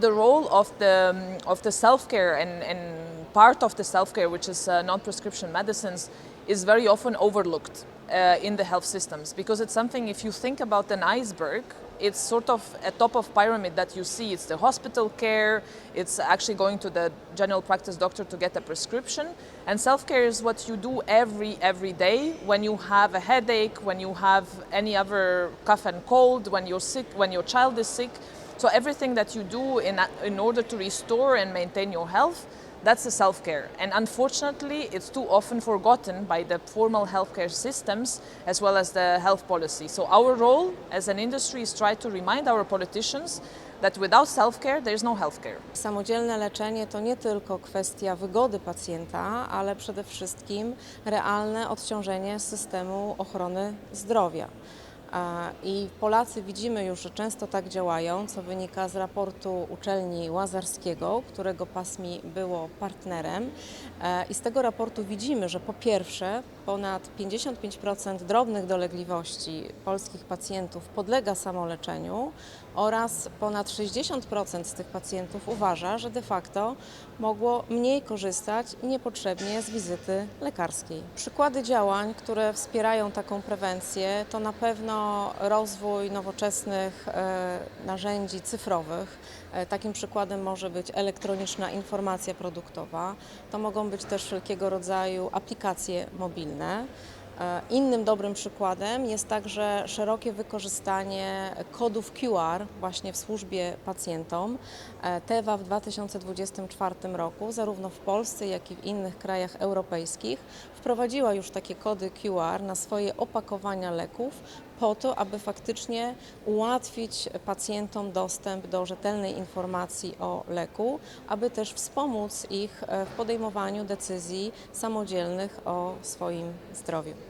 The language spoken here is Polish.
The role of the, um, of the self-care and, and part of the self-care, which is uh, non-prescription medicines, is very often overlooked uh, in the health systems because it's something, if you think about an iceberg, it's sort of a top of pyramid that you see. It's the hospital care, it's actually going to the general practice doctor to get a prescription. And self-care is what you do every, every day when you have a headache, when you have any other cough and cold, when you're sick, when your child is sick. So everything that you do in, in order to restore and maintain your health, that's self-care. And unfortunately, it's too often forgotten by the formal healthcare systems as well as the health policy. So our role as an industry is try to remind our politicians that without self-care, there no healthcare. Samodzielne leczenie to nie tylko kwestia wygody pacjenta, ale przede wszystkim realne odciążenie systemu ochrony zdrowia. I Polacy widzimy już, że często tak działają, co wynika z raportu uczelni Łazarskiego, którego PASMI było partnerem. E, I z tego raportu widzimy, że po pierwsze ponad 55% drobnych dolegliwości polskich pacjentów podlega samoleczeniu oraz ponad 60% z tych pacjentów uważa, że de facto mogło mniej korzystać niepotrzebnie z wizyty lekarskiej. Przykłady działań, które wspierają taką prewencję, to na pewno rozwój nowoczesnych e, narzędzi cyfrowych. E, Takim przykładem może być elektroniczna informacja produktowa. To mogą być też wszelkiego rodzaju aplikacje mobilne. E, Innym dobrym przykładem jest także szerokie wykorzystanie kodów QR właśnie w służbie pacjentom. TEWA w 2024 roku, zarówno w Polsce, jak i w innych krajach europejskich, wprowadziła już takie kody QR na swoje opakowania leków po to, aby faktycznie ułatwić pacjentom dostęp do rzetelnej informacji o leku, aby też wspomóc ich e, w podejmowaniu decyzji samodzielnych o swoim zdrowiu.